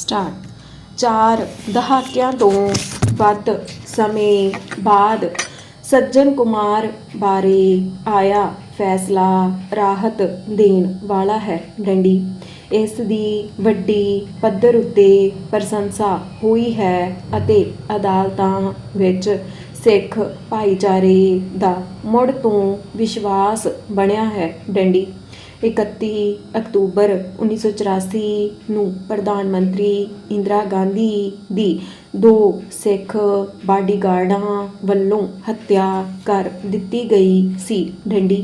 Start. ਚਾਰ, ਦਹਾਕਿਆਂ ਤੋਂ ਵੱਧ ਸਮੇਂ ਬਾਅਦ ਸੱਜਣ ਕੁਮਾਰ ਬਾਰੇ ਆਇਆ ਫੈਸਲਾ ਰਾਹਤ ਦੇਣ ਵਾਲਾ ਹੈ ਡੰਡੀ। ਇਸ ਦੀ ਵੱਡੀ ਪੱਧਰ ਉੱਤੇ ਪ੍ਰਸ਼ੰਸਾ ਹੋਈ ਹੈ ਅਤੇ ਅਦਾਲਤਾਂ ਵਿੱਚ ਸਿੱਖ ਭਾਈਚਾਰੇ ਦਾ ਮੁੜ ਤੋਂ ਵਿਸ਼ਵਾਸ ਬਣਿਆ ਹੈ ਡੰਡੀ। 31 ਅਕਤੂਬਰ 1984 ਨੂੰ ਪ੍ਰਧਾਨ ਮੰਤਰੀ ਇੰਦਰਾ ਗਾਂਧੀ ਦੀ ਦੋ ਸਿੱਖ ਬਾਡੀਗਾਰਡਾਂ ਵੱਲੋਂ ਹੱਤਿਆ ਕਰ ਦਿੱਤੀ ਗਈ ਸੀ ਡੰਡੀ।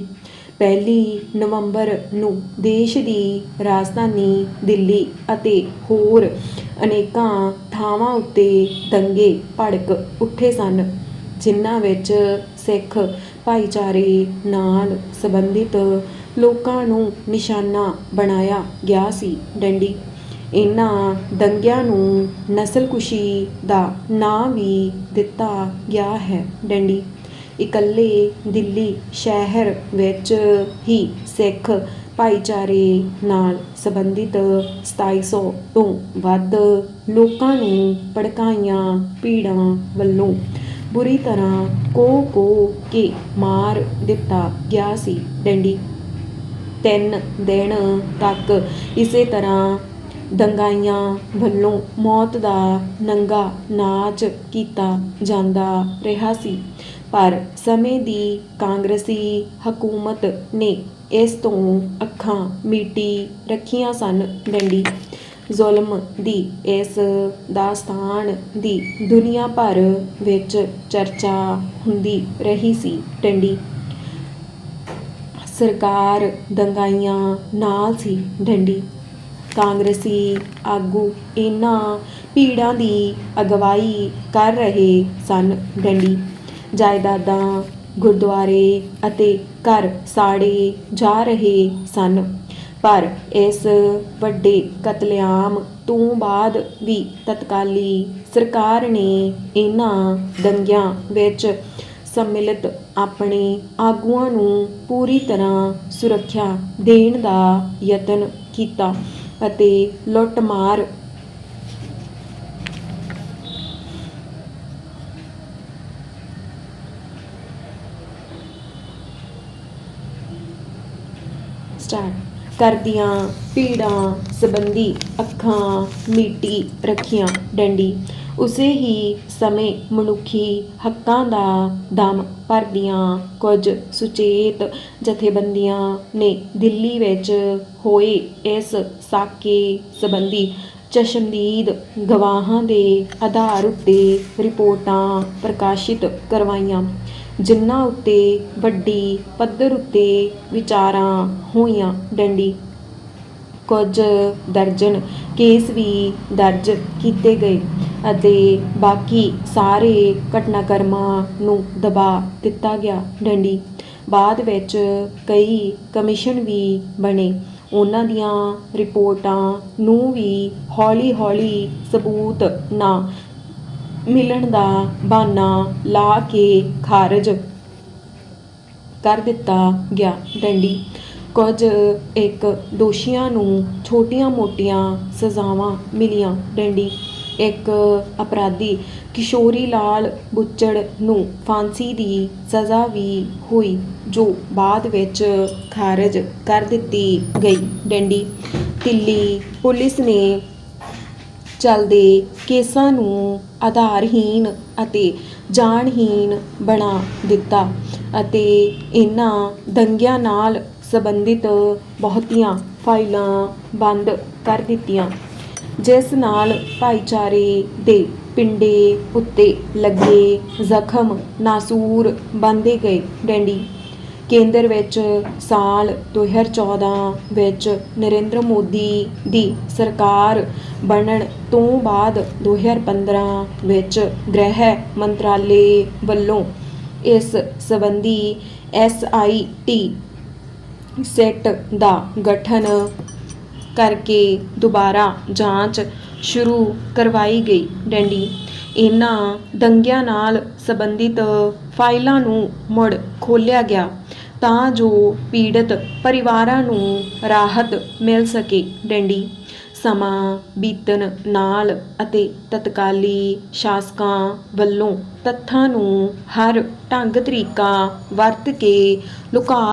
ਪਹਿਲੀ ਨਵੰਬਰ ਨੂੰ ਦੇਸ਼ ਦੀ ਰਾਜਧਾਨੀ ਦਿੱਲੀ ਅਤੇ ਹੋਰ ਅਨੇਕਾਂ ਥਾਵਾਂ ਉੱਤੇ ਦੰਗੇ ਭੜਕ ਉੱਠੇ ਸਨ, ਜਿਨ੍ਹਾਂ ਵਿੱਚ ਸਿੱਖ ਭਾਈਚਾਰੇ ਨਾਲ ਸੰਬੰਧਿਤ ਲੋਕਾਂ ਨੂੰ ਨਿਸ਼ਾਨਾ ਬਣਾਇਆ ਗਿਆ ਸੀ। ਡੰਡੀ ਇਹਨਾਂ ਦੰਗਿਆਂ ਨੂੰ ਨਸਲਕੁਸ਼ੀ ਦਾ ਨਾਂ ਵੀ ਦਿੱਤਾ ਗਿਆ ਹੈ। ਡੰਡੀ ਇਕੱਲੇ ਦਿੱਲੀ ਸ਼ਹਿਰ ਵਿੱਚ ਹੀ ਸਿੱਖ ਭਾਈਚਾਰੇ ਨਾਲ ਸੰਬੰਧਿਤ 2700 ਤੋਂ ਵੱਧ ਲੋਕਾਂ ਨੂੰ ਭੜਕਾਈਆਂ ਭੀੜਾਂ ਵੱਲੋਂ ਬੁਰੀ ਤਰ੍ਹਾਂ ਕੋ ਕੋ ਕੇ ਮਾਰ ਦਿੱਤਾ ਗਿਆ ਸੀ। ਡੰਡੀ ਤਿੰਨ ਦਿਨ ਤੱਕ ਇਸੇ ਤਰ੍ਹਾਂ ਦੰਗਾਈਆਂ ਵੱਲੋਂ ਮੌਤ ਦਾ ਨੰਗਾ ਨਾਚ ਕੀਤਾ ਜਾਂਦਾ ਰਿਹਾ ਸੀ। ਪਰ ਸਮੇਂ ਦੀ ਕਾਂਗਰਸੀ ਹਕੂਮਤ ਨੇ ਇਸ ਤੋਂ ਅੱਖਾਂ ਮੀਟੀ ਰੱਖੀਆਂ ਸਨ ਡੰਡੀ। ਜ਼ੁਲਮ ਦੀ ਇਸ ਦਾਸਤਾਨ ਦੀ ਦੁਨੀਆ ਭਰ ਵਿੱਚ ਚਰਚਾ ਹੁੰਦੀ ਰਹੀ ਸੀ ਡੰਡੀ। ਸਰਕਾਰ ਦੰਗਾਈਆਂ ਨਾਲ ਸੀ ਡੰਡੀ। ਕਾਂਗਰਸੀ ਆਗੂ ਇਹਨਾਂ ਭੀੜਾਂ ਦੀ ਅਗਵਾਈ ਕਰ ਰਹੇ ਸਨ ਡੰਡੀ। ਜਾਇਦਾਦਾਂ ਗੁਰਦੁਆਰੇ ਅਤੇ ਘਰ ਸਾੜੇ ਜਾ ਰਹੇ ਸਨ। ਪਰ ਇਸ ਵੱਡੇ ਕਤਲੇਆਮ ਤੋਂ ਬਾਅਦ ਵੀ ਤਤਕਾਲੀ ਸਰਕਾਰ ਨੇ ਇਹਨਾਂ ਦੰਗਿਆਂ ਵਿੱਚ ਸੰਮਿਲਿਤ ਆਪਣੇ ਆਗੂਆਂ ਨੂੰ ਪੂਰੀ ਤਰ੍ਹਾਂ ਸੁਰੱਖਿਆ ਦੇਣ ਦਾ ਯਤਨ ਕੀਤਾ ਅਤੇ ਲੁੱਟਮਾਰ ਸਟਾਰਟ ਕਰਦੀਆਂ ਪੀੜਾਂ ਸੰਬੰਧੀ ਅੱਖਾਂ ਮੀਟੀ ਰੱਖੀਆਂ, ਡੰਡੀ। ਉਸੇ ਹੀ ਸਮੇਂ ਮਨੁੱਖੀ ਹੱਕਾਂ ਦਾ ਦਮ ਭਰਦੀਆਂ ਕੁਝ ਸੁਚੇਤ ਜਥੇਬੰਦੀਆਂ ਨੇ ਦਿੱਲੀ ਵਿੱਚ ਹੋਏ ਇਸ ਸਾਕੇ ਸੰਬੰਧੀ ਚਸ਼ਮਦੀਦ ਗਵਾਹਾਂ ਦੇ ਆਧਾਰ ਉੱਤੇ ਰਿਪੋਰਟਾਂ ਪ੍ਰਕਾਸ਼ਿਤ ਕਰਵਾਈਆਂ, ਜਿਨ੍ਹਾਂ ਉੱਤੇ ਵੱਡੀ ਪੱਧਰ ਉੱਤੇ ਵਿਚਾਰਾਂ ਹੋਈਆਂ। ਡੰਡੀ। ਕੁਝ ਦਰਜਨ ਕੇਸ ਵੀ ਦਰਜ ਕੀਤੇ ਗਏ। ਅਤੇ ਬਾਕੀ ਸਾਰੇ ਘਟਨਾਕ੍ਰਮਾਂ ਨੂੰ ਦਬਾ ਦਿੱਤਾ ਗਿਆ ਡੰਡੀ। ਬਾਅਦ ਵਿੱਚ ਕਈ ਕਮਿਸ਼ਨ ਵੀ ਬਣੇ। ਉਹਨਾਂ ਦੀਆਂ ਰਿਪੋਰਟਾਂ ਨੂੰ ਵੀ ਹੌਲੀ-ਹੌਲੀ ਸਬੂਤ ਨਾ ਮਿਲਣ ਦਾ ਬਹਾਨਾ ਲਾ ਕੇ ਖਾਰਜ ਕਰ ਦਿੱਤਾ ਗਿਆ ਡੰਡੀ। ਕੁਝ ਇੱਕ ਦੋਸ਼ੀਆਂ ਨੂੰ ਛੋਟੀਆਂ-ਮੋਟੀਆਂ ਸਜ਼ਾਵਾਂ ਮਿਲੀਆਂ ਡੰਡੀ। ਇੱਕ ਅਪਰਾਧੀ ਕਿਸ਼ੋਰੀ ਲਾਲ ਬੁੱਚੜ ਨੂੰ ਫਾਂਸੀ ਦੀ ਸਜ਼ਾ ਵੀ ਹੋਈ, ਜੋ ਬਾਅਦ ਵਿੱਚ ਖਾਰਜ ਕਰ ਦਿੱਤੀ ਗਈ। ਡੰਡੀ ਦਿੱਲੀ ਪੁਲਿਸ ਨੇ ਚੱਲਦੇ ਕੇਸਾਂ ਨੂੰ ਆਧਾਰਹੀਣ ਅਤੇ ਜਾਣਹੀਣ ਬਣਾ ਦਿੱਤਾ ਅਤੇ ਇਹਨਾਂ ਦੰਗਿਆਂ ਨਾਲ ਸੰਬੰਧਿਤ ਬਹੁਤੀਆਂ ਫਾਈਲਾਂ ਬੰਦ ਕਰ ਦਿੱਤੀਆਂ। ਜਿਸ ਨਾਲ ਭਾਈਚਾਰੇ ਦੇ ਪਿੰਡੇ ਉੱਤੇ ਲੱਗੇ ਜ਼ਖਮ ਨਾਸੂਰ ਬੰਦੇ ਗਏ ਡੈਂਡੀ। ਕੇਂਦਰ ਵਿੱਚ ਸਾਲ 2014 ਵਿੱਚ ਨਰਿੰਦਰ ਮੋਦੀ ਦੀ ਸਰਕਾਰ ਬਣਨ ਤੋਂ ਬਾਅਦ 2015 ਵਿੱਚ ਗ੍ਰਹਿ ਮੰਤਰਾਲੇ ਵੱਲੋਂ ਇਸ ਸੰਬੰਧੀ ਐਸਆਈਟੀ ਸੈੱਟ ਦਾ ਗਠਨ ਕਰਕੇ ਦੁਬਾਰਾ ਜਾਂਚ ਸ਼ੁਰੂ ਕਰਵਾਈ ਗਈ। ਡੰਡੀ, ਇਹਨਾਂ ਦੰਗਿਆਂ ਨਾਲ ਸੰਬੰਧਿਤ ਫਾਈਲਾਂ ਨੂੰ ਮੁੜ ਖੋਲ੍ਹਿਆ ਗਿਆ ਤਾਂ ਜੋ ਪੀੜਤ ਪਰਿਵਾਰਾਂ ਨੂੰ ਰਾਹਤ ਮਿਲ ਸਕੇ। ਡੰਡੀ, ਸਮਾਂ ਬੀਤਣ ਨਾਲ ਅਤੇ ਤਤਕਾਲੀ ਸ਼ਾਸਕਾਂ ਵੱਲੋਂ ਤੱਥਾਂ ਨੂੰ ਹਰ ਢੰਗ ਤਰੀਕਾ ਵਰਤ ਕੇ ਲੁਕਾ